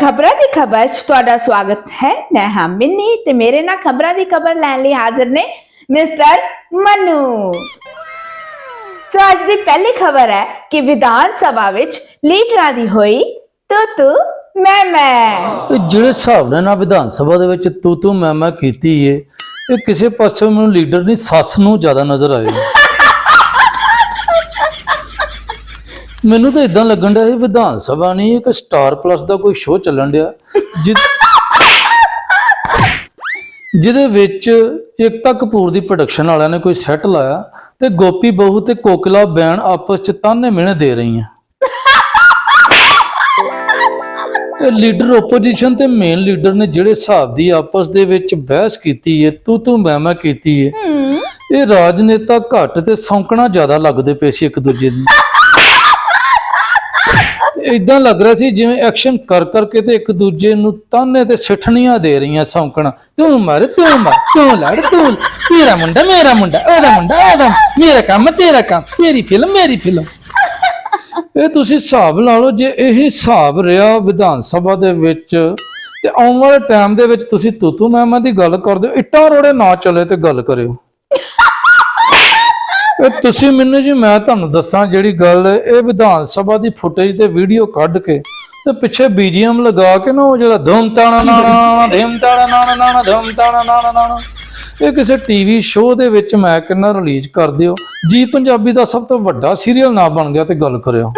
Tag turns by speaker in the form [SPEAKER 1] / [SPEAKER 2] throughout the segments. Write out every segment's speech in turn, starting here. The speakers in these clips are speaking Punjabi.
[SPEAKER 1] ਖਬਰਾਂ ਦੀ ਖਬਰ 'ਚ ਤੁਹਾਡਾ ਸਵਾਗਤ ਹੈ। ਮੈਂ ਹਾਂ ਮਿੰਨੀ ਤੇ ਮੇਰੇ ਨਾਲ ਖਬਰਾਂ ਦੀ ਖਬਰ ਲੈਣ ਲਈ ਹਾਜ਼ਰ ਨੇ ਮਿਸਟਰ ਮਨੂ। ਸੋ ਅੱਜ ਦੀ ਪਹਿਲੀ ਖਬਰ ਹੈ ਕਿ ਵਿਧਾਨ ਸਭਾ ਵਿੱਚ ਲੀਡਰਾਂ ਦੀ ਹੋਈ ਤੂੰ ਤੂੰ ਮੈਂ ਮੈਂ
[SPEAKER 2] ਜਿਹੜੇ ਹਿਸਾਬ ਨਾਲ ਨਾ ਵਿਧਾਨ ਸਭਾ ਦੇ ਵਿੱਚ ਤੂੰ ਤੂੰ ਮੈਂ ਮੈਂ ਕੀਤੀ ਏ, ਇਹ ਕਿਸੇ ਪਾਸੇ ਮੈਨੂੰ ਲੀਡਰ ਨਹੀਂ ਸੱਸ ਨੂੰ ਜ਼ਿਆਦਾ ਨਜ਼ਰ ਆਏ। ਮੈਨੂੰ ਤਾਂ ਇਦਾਂ ਲੱਗਣ ਡਿਆ ਇਹ ਵਿਧਾਨ ਸਭਾ ਨਹੀਂ ਇੱਕ ਸਟਾਰ ਪਲੱਸ ਦਾ ਕੋਈ ਸ਼ੋਅ ਚੱਲਣ ਡਿਆ। ਜਿ- ਜਿਹਦੇ ਵਿੱਚ ਏਕਤਾ ਕਪੂਰ ਦੀ ਪ੍ਰੋਡਕਸ਼ਨ ਵਾਲਿਆਂ ਨੇ ਕੋਈ ਸੈੱਟ ਲਾਇਆ ਤੇ ਗੋਪੀ ਬਹੂ ਤੇ ਕੋਕਿਲਾ ਬੈਣ ਆਪਸ ਚ ਤਾਨੇ ਮਿਹਣੇ ਦੇ ਰਹੀਆਂ। ਇਹ ਲੀਡਰ ਆਪੋਜੀਸ਼ਨ ਤੇ ਮੇਨ ਲੀਡਰ ਨੇ ਜਿਹੜੇ ਹਿਸਾਬ ਦੀ ਆਪਸ ਦੇ ਵਿੱਚ ਬਹਿਸ ਕੀਤੀ ਏ ਤੂੰ ਤੂੰ ਮੈਂ ਮੈਂ ਕੀਤੀ ਏ ਇਹ ਰਾਜਨੇਤਾ ਘੱਟ ਤੇ ਸੌਂਕਣਾ ਜ਼ਿਆਦਾ ਲੱਗਦੇ ਪਏ ਸੀ ਇੱਕ ਦੂਜੇ ਨੂੰ। ਇਦਾਂ ਲੱਗ ਰਿਹਾ ਸੀ ਜਿਵੇਂ ਐਕਸ਼ਨ ਕਰ ਕਰਕੇ ਤੇ ਇੱਕ ਦੂਜੇ ਨੂੰ ਤਾਨੇ ਤੇ ਸਿੱਠਣੀਆਂ ਦੇ ਰਹੀਆਂ ਸੌਂਕਣਾ। ਤੂੰ ਮਰ ਤੂੰ ਮਰ, ਤੂੰ ਲੜ, ਤੂੰ ਤੇਰਾ ਮੁੰਡਾ, ਮੇਰਾ ਮੁੰਡਾ, ਉਹਦਾ ਮੁੰਡਾ, ਉਹਦਾ ਮੇਰਾ ਕੰਮ, ਤੇਰਾ ਕੰਮ, ਤੇਰੀ ਫਿਲਮ, ਮੇਰੀ ਫਿਲਮ। ਇਹ ਤੁਸੀਂ ਹਿਸਾਬ ਲਾ ਲਓ, ਜੇ ਇਹ ਹਿਸਾਬ ਰਿਹਾ ਵਿਧਾਨ ਸਭਾ ਦੇ ਵਿੱਚ, ਤੇ ਆਉਣ ਵਾਲੇ ਟਾਈਮ ਦੇ ਵਿੱਚ ਤੁਸੀਂ ਤੂਤੂ ਮਹਿਮਾ ਦੀ ਗੱਲ ਕਰਦੇ ਹੋ, ਇੱਟਾਂ ਰੋੜੇ ਨਾ ਚਲੇ ਤੇ ਗੱਲ ਕਰਿਓ। ਇਹ ਤੁਸੀਂ ਮੈਨੂੰ ਜੀ, ਮੈਂ ਤੁਹਾਨੂੰ ਦੱਸਾਂ ਜਿਹੜੀ ਗੱਲ, ਇਹ ਵਿਧਾਨ ਸਭਾ ਦੀ ਫੁਟੇਜ ਤੇ ਵੀਡੀਓ ਕੱਢ ਕੇ ਤੇ ਪਿੱਛੇ ਬੀਜੀਐਮ ਲਗਾ ਕੇ ਨਾ ਉਹ ਜਿਹੜਾ ਧੂਮ ਤਾਣਾ ਨਾਣਾ ਧੂਮ ਤਾਣਾ ਨਾਣਾ ਨਾਣਾ ਧੂਮ ਤਾਣਾ ਨਾਣਾ ਨਾਣਾ ਇਹ ਕਿਸੇ ਟੀਵੀ ਸ਼ੋਅ ਦੇ ਵਿੱਚ ਮੈਂ ਕਿੰਨਾ ਰਿਲੀਜ਼ ਕਰ ਦਿਓ। ਜੀ ਪੰਜਾਬੀ ਦਾ ਸਭ ਤੋਂ ਵੱਡਾ ਸੀਰੀਅਲ ਨਾ ਬਣ ਗਿਆ ਤੇ ਗੱਲ ਕਰਿਓ।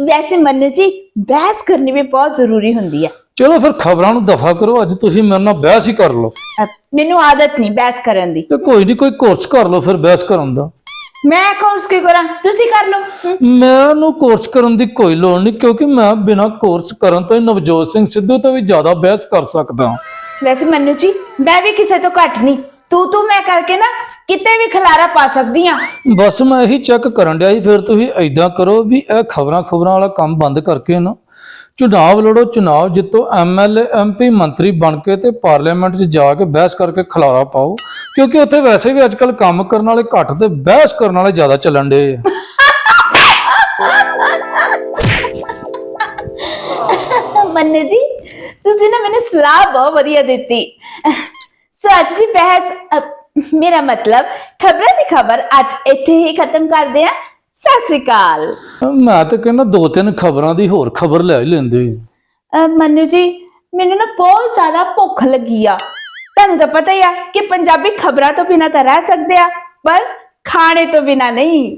[SPEAKER 1] ਵੈਸੇ ਮਨੂ ਜੀ, ਬਹਿਸ ਕਰਨੀ ਵੀ ਬਹੁਤ ਜ਼ਰੂਰੀ ਹੁੰਦੀ ਹੈ
[SPEAKER 2] ਚਲੋ ਫਿਰ ਖਬਰਾਂ ਨੂੰ ਦਫਾ ਕਰੋ ਅੱਜ ਤੁਸੀਂ ਮੇਰੇ ਨਾਲ ਬਹਿਸ ਹੀ ਕਰ ਲਓ।
[SPEAKER 1] ਅਹ ਮੈਨੂੰ ਆਦਤ ਨਹੀਂ ਬਹਿਸ ਕਰਨ ਦੀ।
[SPEAKER 2] ਤੇ ਕੋਈ ਨਹੀਂ ਕੋਈ ਕੋਰਸ ਕਰ ਲਓ ਫਿਰ ਬਹਿਸ ਕਰਨ ਦਾ।
[SPEAKER 1] ਮੈਂ ਕੋਰਸ ਕੀ ਕਰਾਂ? ਤੁਸੀਂ ਕਰ ਲਓ। ਹਮ।
[SPEAKER 2] ਮੈਨੂੰ ਕੋਰਸ ਕਰਨ ਦੀ ਕੋਈ ਲੋੜ ਨਹੀਂ ਕਿਉਂਕਿ ਮੈਂ ਬਿਨਾਂ ਕੋਰਸ ਕਰਨ ਤੋਂ ਹੀ ਨਵਜੋਤ ਸਿੰਘ ਸਿੱਧੂ ਤੋਂ ਵੀ ਜ਼ਿਆਦਾ ਬਹਿਸ ਕਰ ਸਕਦਾ। ਹਾਂ
[SPEAKER 1] ਵੈਸੇ ਮੰਨੂ ਜੀ ਮੈਂ ਵੀ ਕਿਸੇ ਤੋਂ ਘੱਟ ਨਹੀਂ ਤੂੰ ਤੂੰ ਮੈਂ ਕਰਕੇ ਨਾ ਕਿਤੇ ਵੀ ਖਲਾਰਾ ਪਾ ਸਕਦੀ ਆ।
[SPEAKER 2] ਬਸ ਮੈਂ ਇਹੀ ਚੈੱਕ ਕਰਨ ਡਿਆ ਸੀ ਫਿਰ ਤੁਸੀਂ ਐਦਾਂ ਕਰੋ ਵੀ ਇਹ ਖਬਰਾਂ ਖਬਰਾਂ ਵਾਲਾ ਕੰਮ ਬੰਦ ਕਰਕੇ ਨਾ ਚੁਣਾਵ ਲੜੋ ਚੁਣਾਵ ਜਿੱਤੋ ਐਮਐਲਏ ਐਮਪੀ ਮੰਤਰੀ ਬਣ ਕੇ ਤੇ ਪਾਰਲੀਮੈਂਟ 'ਚ ਜਾ ਕੇ ਬਹਿਸ ਕਰਕੇ ਖਲਾਰਾ ਪਾਓ। ਕਿਉਂਕਿ ਉੱਥੇ ਵੈਸੇ ਵੀ ਅੱਜਕੱਲ ਕੰਮ ਕਰਨ ਵਾਲੇ ਘੱਟ ਤੇ ਬਹਿਸ ਕਰਨ ਵਾਲੇ ਜ਼ਿਆਦਾ ਚੱਲਣ ਡੇ ਆ।
[SPEAKER 1] ਮੰਨੂ ਜੀ ਤੁਸੀਂ ਨਾ ਮੈਨੂੰ ਸਲਾਹ ਬਹੁਤ ਵਧੀਆ ਦਿੱਤੀ। ਸੋ ਅੱਜ ਦੀ ਬਹਿਸ ਅ, ਮੇਰਾ ਮਤਲਬ ਖਬਰਾਂ ਦੀ ਖਬਰ ਅੱਜ ਇੱਥੇ ਹੀ ਖਤਮ ਕਰਦੇ ਆ ਸਤਿ ਸ੍ਰੀ ਅਕਾਲ।
[SPEAKER 2] ਮੈਂ ਤਾਂ ਕਹਿੰਦਾ ਦੋ ਤਿੰਨ ਖਬਰਾਂ ਦੀ ਹੋਰ ਖਬਰ ਲੈ ਹੀ ਲੈਂਦੇ
[SPEAKER 1] ਅ, ਮੰਨੂ ਜੀ ਮੈਨੂੰ ਨਾ ਬਹੁਤ ਜ਼ਿਆਦਾ ਭੁੱਖ ਲੱਗੀ ਆ। ਤੁਹਾਨੂੰ ਤਾਂ ਪਤਾ ਹੀ ਆ ਕਿ ਪੰਜਾਬੀ ਖਬਰਾਂ ਤੋਂ ਬਿਨਾਂ ਤਾਂ ਰਹਿ ਸਕਦੇ ਆ ਪਰ ਖਾਣੇ ਤੋਂ ਬਿਨਾਂ ਨਹੀਂ।